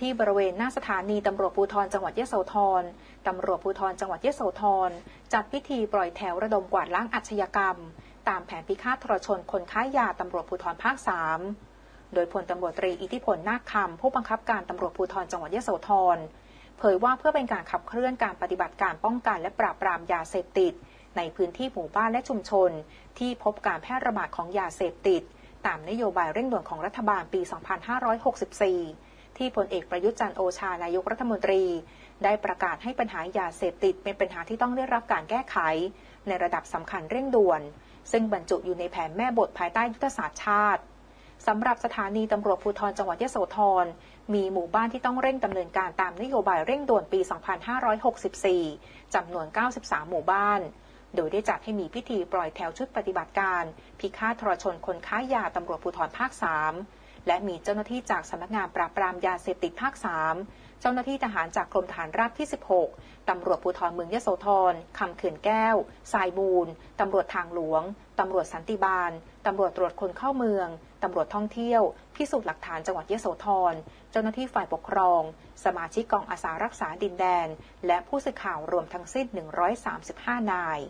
ที่บริเวณหน้าสถานีตำรวจภูธรจังหวัดยะโสธรตำรวจภูธรจังหวัดยะโสธรจัดพิธีปล่อยแถวระดมกวาดล้างอาชญากรรม ตามแผนพิฆาตทรชนคนค้ายาตำรวจภูธรภาค3โดยพลตำรวจตรีอิทธิพลนาคคำผู้บังคับการตำรวจภูธรจังหวัดยะโสธรเผยว่าเพื่อเป็นการขับเคลื่อนการปฏิบัติการป้องกันและปราบปรามยาเสพติด ในพื้นที่หมู่บ้านและชุมชน ที่พบการแพร่ระบาดของยาเสพติด ตามนโยบายเร่งด่วนของรัฐบาลปี 2564 ที่พลเอกประยุทธ์จันโอชานายกรัฐมนตรี ได้ประกาศให้ปัญหายาเสพติดเป็นปัญหาที่ต้องได้รับการแก้ไข ในระดับสำคัญเร่งด่วน ซึ่งบรรจุอยู่ในแผนแม่บทภายใต้ยุทธศาสตร์ชาติสำหรับสถานีตำรวจภูธรจังหวัดยโสธร มีหมู่บ้านที่ต้องเร่งดำเนินการตามนโยบายเร่งด่วนปี 2564 จำนวน 93 หมู่บ้าน โดยได้จัดให้มีพิธีปล่อยแถวชุดปฏิบัติการ พิฆาตทรชนคนค้ายาตำรวจภูธรภาค 3 และมีเจ้าหน้าที่จากสำนักงานปราบปรามยาเสพติดภาค 3 เจ้าหน้าที่ทหารจากกรมทหารราบที่ 16 ตำรวจภูธรเมืองยโสธรคำเขื่อนแก้วทรายมูลตำรวจทางหลวง ตำรวจสันติบาล ตำรวจตรวจคนเข้าเมือง ตำรวจท่องเที่ยว พิสูจน์หลักฐานจังหวัดยโสธร เจ้าหน้าที่ฝ่ายปกครอง สมาชิกกองอาสารักษาดินแดน และผู้สื่อข่าวรวมทั้งสิ้น 135 นาย